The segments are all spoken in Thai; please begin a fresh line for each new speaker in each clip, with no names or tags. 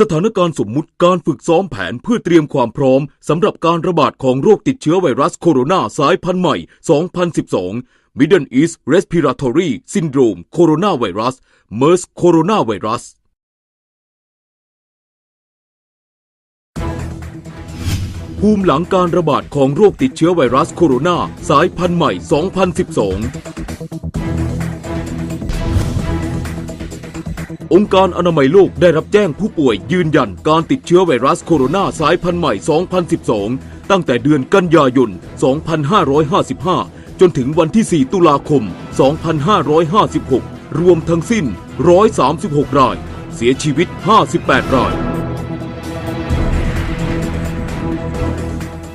สถานการณ์สมมุติการฝึกซ้อมแผนเพื่อเตรียมความพร้อมสำหรับการระบาดของโรคติดเชื้อไวรัสโคโรนาสายพันธุ์ใหม่ 2012 Middle East Respiratory Syndrome Coronavirus MERS Coronavirus ภูมิหลังการระบาดของโรคติดเชื้อไวรัสโคโรนาสายพันธุ์ใหม่ 2012 องค์การอนามัยโลกได้รับแจ้งผู้ป่วยยืนยันการติดเชื้อไวรัสโคโรนาสายพันธุ์ใหม่ 2012 ตั้งแต่เดือนกันยายน 2555 จนถึงวันที่ 4 ตุลาคม 2556 รวมทั้งสิ้น 136 ราย เสียชีวิต 58 ราย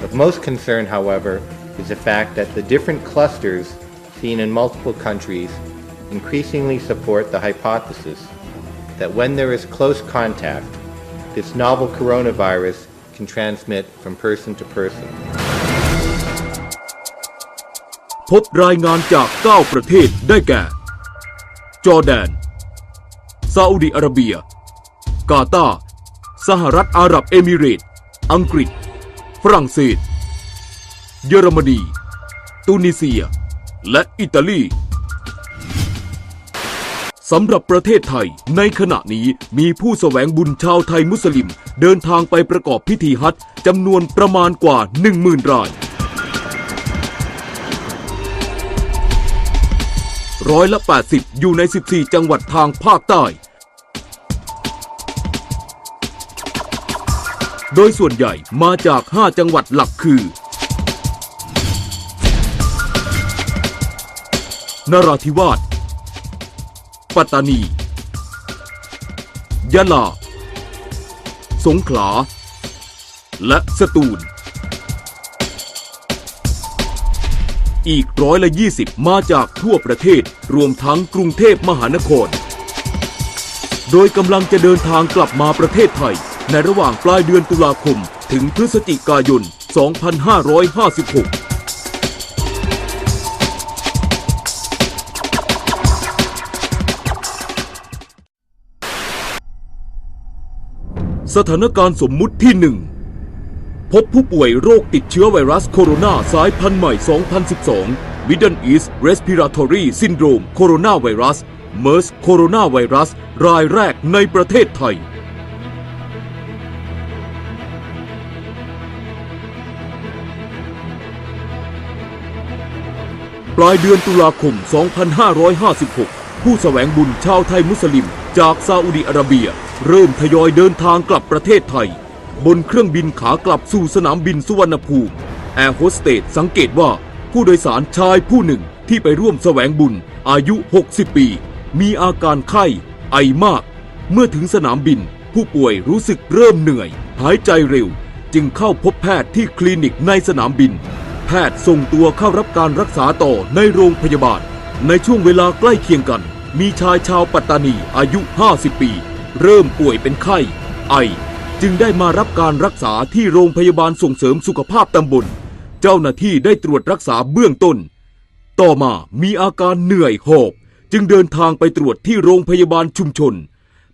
Of most concern, however, is the fact that the different clusters seen in multiple countries increasingly support the hypothesis that when there is close contact, this novel coronavirus can transmit from person to person.
พบรายงานจาก 9 ประเทศได้แก่ จอร์แดน ซาอุดิอาระเบีย กาตาร์ สหรัฐอาหรับเอมิเรตส์อังกฤษ ฝรั่งเศส เยอรมนี ตุนิเซีย และอิตาลี สำหรับประเทศไทย ในขณะนี้มีผู้แสวงบุญชาวไทยมุสลิม เดินทางไปประกอบพิธีฮัจญ์จำนวนประมาณกว่า 10,000 ราย ร้อยละ 80 อยู่ใน 14 จังหวัดทางภาคใต้ โดยส่วนใหญ่มาจาก 5 จังหวัดหลักคือ นราธิวาส ปัตตานี ยะลา สงขลา และสตูล อีกร้อยละ20มาจากทั่วประเทศรวมทั้งกรุงเทพมหานคร โดยกำลังจะเดินทางกลับมาประเทศไทย ในระหว่างปลายเดือนตุลาคม ถึงพฤศจิกายน 2556 สถานการณ์สมมุติที่หนึ่งพบผู้ป่วยโรคติดเชื้อไวรัสโคโรนาสายพันธุ์ใหม่ 2012 Middle East Respiratory Syndrome Coronavirus MERS Coronavirus รายแรกในประเทศไทย ปลายเดือนตุลาคม 2556 ผู้แสวงบุญชาวไทยมุสลิม จากซาอุดิอาระเบีย เริ่มทยอยเดินทางกลับประเทศไทย บนเครื่องบินขากลับสู่สนามบินสุวรรณภูมิแอร์โฮสเตสสังเกตว่าผู้โดยสารชายผู้หนึ่งที่ไปร่วมแสวงบุญอายุ 60 ปี มีอาการไข้ ไอมาก เมื่อถึงสนามบิน ผู้ป่วยรู้สึกเริ่มเหนื่อย หายใจเร็ว จึงเข้าพบแพทย์ที่คลินิกในสนามบิน แพทย์ส่งตัวเข้ารับการรักษาต่อในโรงพยาบาล ในช่วงเวลาใกล้เคียงกัน มีชายชาวปัตตานีอายุ 50 ปี เริ่มป่วยเป็นไข้ ไอ จึงได้มารับการรักษาที่โรงพยาบาลส่งเสริมสุขภาพตำบล เจ้าหน้าที่ได้ตรวจรักษาเบื้องต้น ต่อมามีอาการเหนื่อยหอบ จึงเดินทางไปตรวจที่โรงพยาบาลชุมชน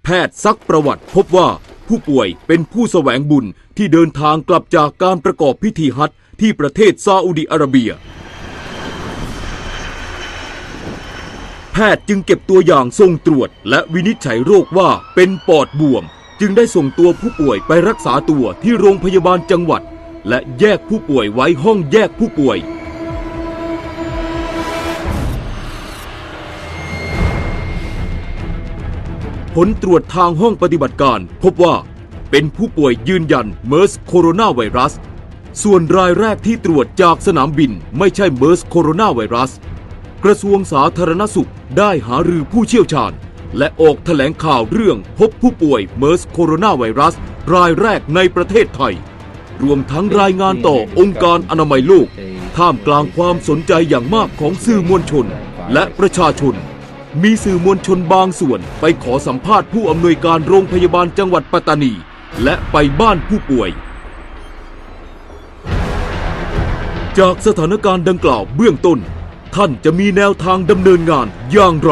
แพทย์ซักประวัติพบว่าผู้ป่วยเป็นผู้แสวงบุญที่เดินทางกลับจากการประกอบพิธีฮัจที่ประเทศซาอุดิอาระเบีย พทย์จึงเก็บตัวอย่างส่งตรวจ และวินิจฉัยโรคว่าเป็นปอดบวม จึงได้ส่งตัวผู้ป่วยไปรักษาตัวที่โรงพยาบาลจังหวัด และแยกผู้ป่วยไว้ห้องแยกผู้ป่วย ผลตรวจทางห้องปฏิบัติการ พบว่าเป็นผู้ป่วยยืนยันเมอร์สโคโรนาไวรัส ส่วนรายแรกที่ตรวจจากสนามบินไม่ใช่เมอร์สโคโรนาไวรัส กระทรวงสาธารณสุขได้หารือผู้เชี่ยวชาญ และออกแถลงข่าวเรื่องพบผู้ป่วยเมอร์สโคโรนาไวรัส รายแรกในประเทศไทย รวมทั้งรายงานต่อองค์การอนามัยโลก ท่ามกลางความสนใจอย่างมากของสื่อมวลชน และประชาชน มีสื่อมวลชนบางส่วนไปขอสัมภาษณ์ผู้อำนวยการโรงพยาบาลจังหวัดปัตตานี และไปบ้านผู้ป่วยจากสถานการณ์ดังกล่าวเบื้องต้น ท่านจะมีแนวทางดำเนินงานอย่างไร